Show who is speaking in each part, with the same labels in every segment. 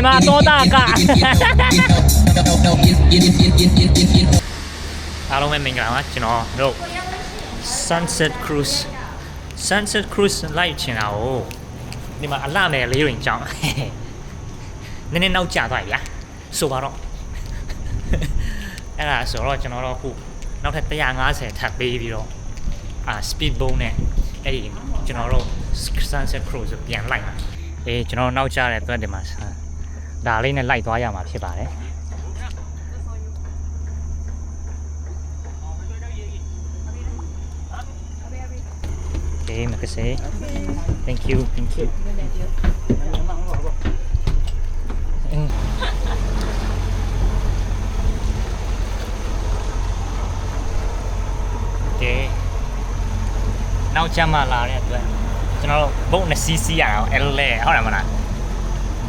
Speaker 1: မြန်မာတောတာကအားလုံးပဲမင်္ဂလာပါကျွန်တော်တို့ Sunset Cruise Sunset Cruise လိုက်ချင်တာကိုဒီမှာအလှမယ်လေးရင်ကြောင်းနည်းနည်းနောက်ကျသွားပြီဗျာဆိုပါတော့အဲ့ဒါဆိုတော့ကျွန်တော်တို့အခုနောက်ထပ်150ထပ်ပေးပြီးတော့အာ speed boat နဲ့အဲ့ဒီကျွန်တော်တို့ Sunset Cruise ကိုပြန်လိုက်မှာအေးကျွန်တော်နောက်ကျတဲ့အတွက်ဒီမှာ ဒါလေးနဲ့လိုက်သွားရမှာဖြစ်ပါတယ် Okay, makasih. Thank you, thank you. Mm. Okay. နောက်ကျမှလာတဲ့အတွက်ကျွန်တော်တို့ဘုတ်နှစ်စီးစီးရအောင်အဲ့လိုလဲဟုတ်တယ်မလား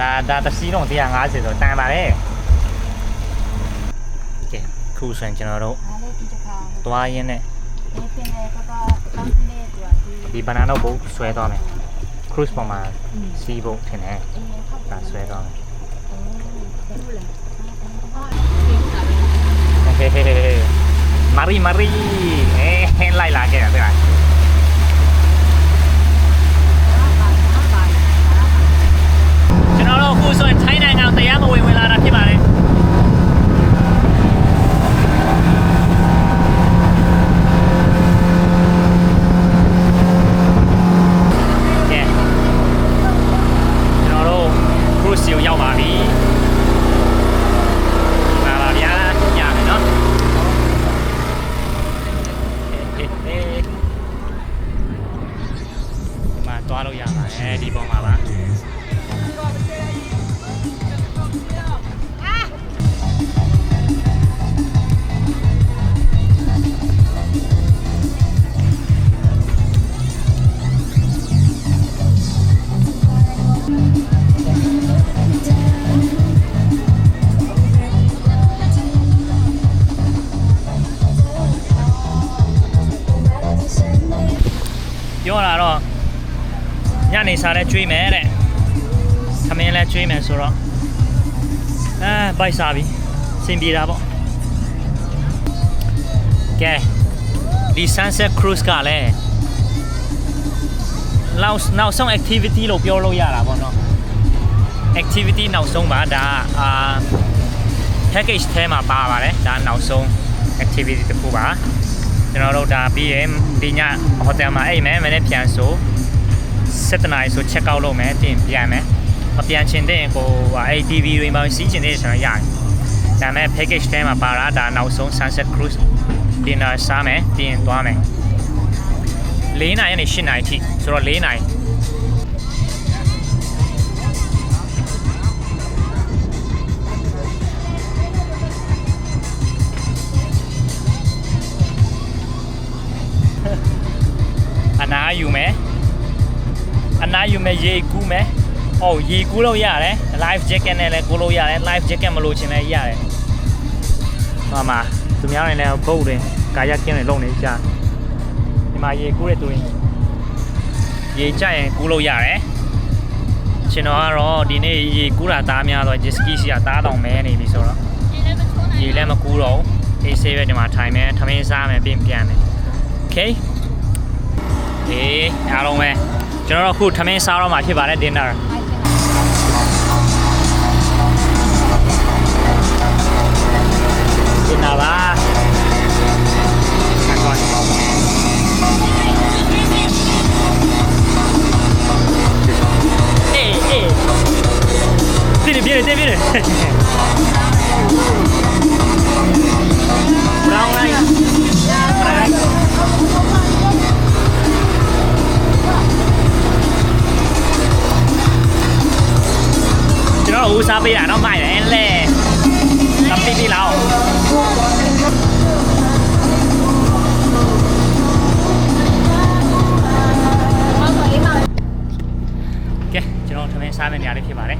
Speaker 1: ဒါဒါတစ်စီးတော့150ဆိုတန်ပါတယ်ကဲခုဆိုရင်ကျွန်တော်တို့
Speaker 2: အားလေးဒီတစ်ခါ
Speaker 1: သွားရင်းနဲ့
Speaker 2: ဒီပင်လေကကကောင်းနေတူအဒီ
Speaker 1: ဒီ banana boat ဆွဲသွားမယ် cruise ပေါ်မှာစီးဖို့ထင်တယ်
Speaker 2: အေးဟုတ်
Speaker 1: ဒါဆွဲသွားမယ်
Speaker 2: ဘူးလေ
Speaker 1: ဟေးဟေးဟေးမာရီမာရီအဲလိုက်လာခဲ့တာတဲ့ကျွန်တော်တို့အခု ဆိုရင်ထိုင်းနိုင်ငံတရားမဝင်ဝင်လာတာဖြစ်ပါတယ် ညနေစာလဲကျွေးမယ်တဲ့သမင်းလဲကျွေးမယ်ဆိုတော့အဲဘိုက်စားပြီစင်ပြေတာပေါ့ကဲဒီ sunset cruise ကလည်းနောက်နောက်ဆုံး activity လို့ပြောလို့ရတာပေါ့နော် activity နောက်ဆုံးပါဒါအာ package ထဲမှာပါပါတယ်ဒါနောက်ဆုံး activity တစ်ခုပါကျွန်တော်တို့ဒါပြီးရင်ဒီညဟိုတယ်မှာအိပ်မယ်မနေ့ပြန်ဆို 7နာရီဆို check out လုပ်မယ်တင်ပြန်မယ်မပြန်ချင်တဲ့ကိုဟာ ATV တွေမှာစီးချင်တဲ့ဆိုရင်ရတယ်ဒါပေမဲ့ package ထဲမှာပါတာဒါနောက်ဆုံး sunset cruise dinner စားမယ်တင်သွားမယ်4နာရီနဲ့8နာရီထိဆိုတော့4နာရီအနားယူမယ် အနားယူမယ်ရေကူးမယ်ဟောရေကူးလို့ရတယ် life jacket နဲ့လည်းကူးလို့ရတယ် life jacket မလို့ချင်လည်းရတယ်ဟောမှာသူများတွေလည်းဘုတ်တွေကာယကင်းတွေလုံနေကြဒီမှာရေကူးတဲ့သူရင်ရေကြရင်ကူးလို့ရတယ်ကျွန်တော်ကတော့ဒီနေ့ရေကူးတာတားများတော့ jet ski စီကတားတောင်မဲနေပြီဆိုတော့ရေလည်းမကူးတော့ဘူးအေးဆေးပဲဒီမှာထိုင်မယ်ထမင်းစားမယ်ပြင်ပြန်မယ် okay အေးအားလုံးပဲ ကျွန်တော်တို့အခုထမင်းစားတော့မှာဖြစ်ပါတယ် dinner ဒီနာပါအကောင်းအေးအေးတိတိပြည့်တယ်ပြည့် 斜めに歩けばね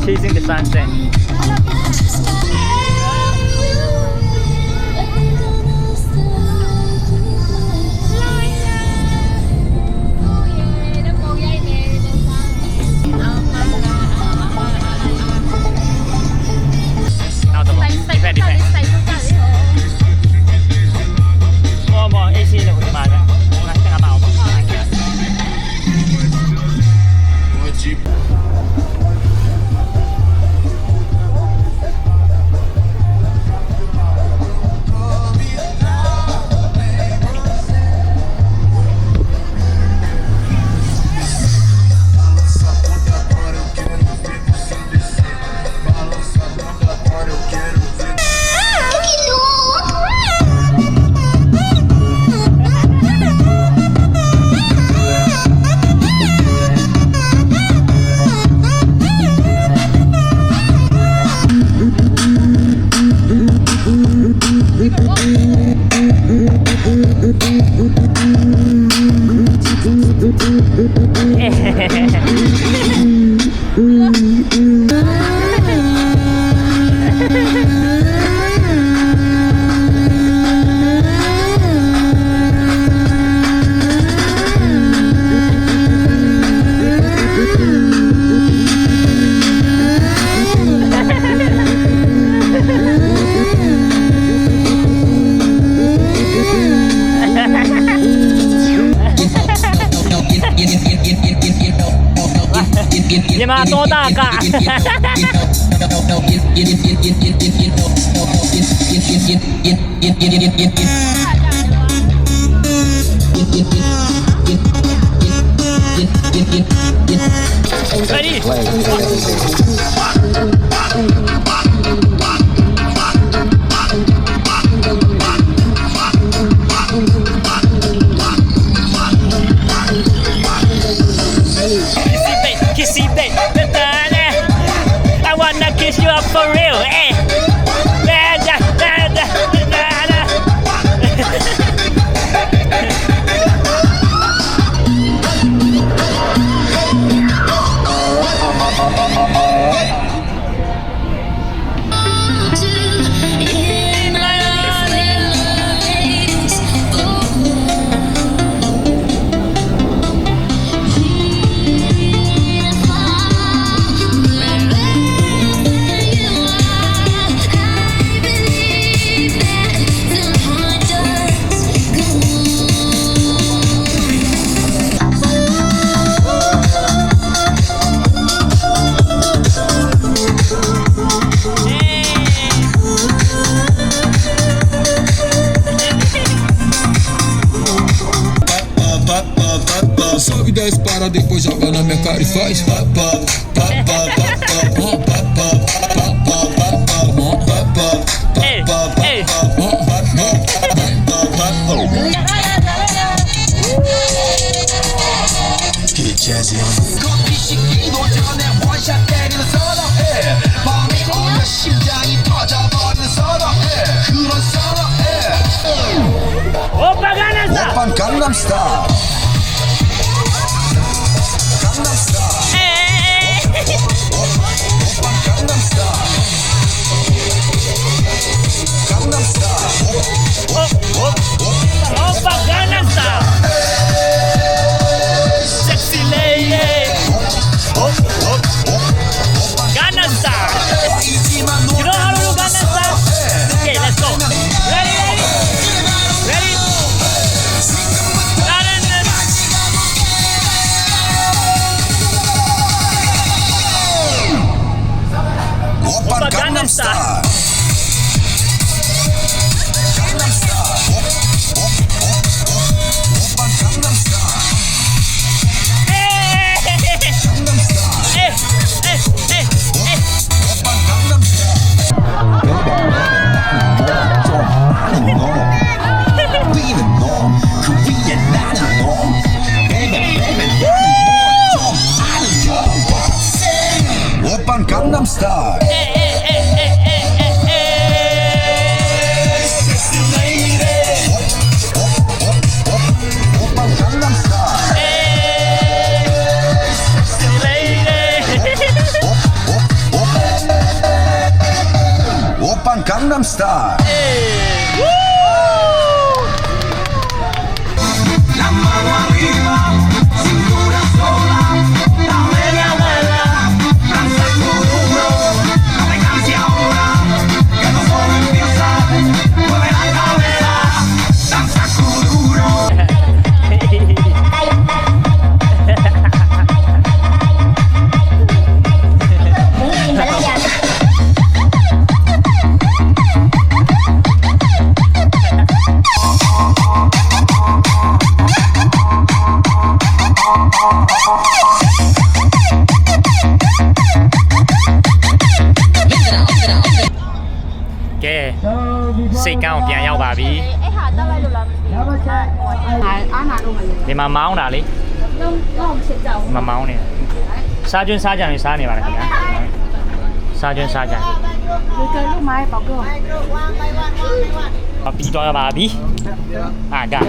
Speaker 1: チーズ
Speaker 3: in
Speaker 1: the sunset listen to 吗？多大个？Ready? Ready. Ready.
Speaker 4: Ready. Ready. Ready. Ready. Ready. เร็วเอ๊ะ body first. Pop, pop, pop, pop, pop, pop, pop, pop, pop, pop, pop, pop, pop, pop, Hey, hey. Get jazzy on.
Speaker 1: Opa, Gangnam Style! Phantom Star. ပြီ
Speaker 2: အဲ့ဟာတက်လိုက်လို့လားမသိဘူးအားနာလို့မရ
Speaker 1: ဒီမှာမောင်းတာလေ
Speaker 2: လုံးလုံးဖြစ်ကြဘူး
Speaker 1: မမောင်းနဲ့စားကျွန်းစားကြံလေးစားနေပါလားခင်ဗျာစားကျွန်းစားကြံ
Speaker 2: ဒီကလူမိုင်းပေါက်
Speaker 1: တော့အပီတော့ပါပြီအာဒါ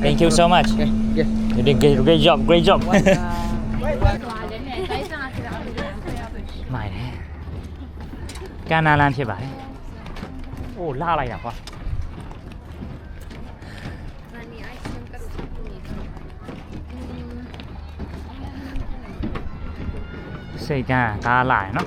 Speaker 1: Thank you so much. Okay. Yeah. You did great, great job. Great job. မိုင်တယ်ကာနာလန်ဖြစ်ပါတယ်။အိုးလှလိုက်တာကွာ။ ใช่จ้าตาหลายเนาะ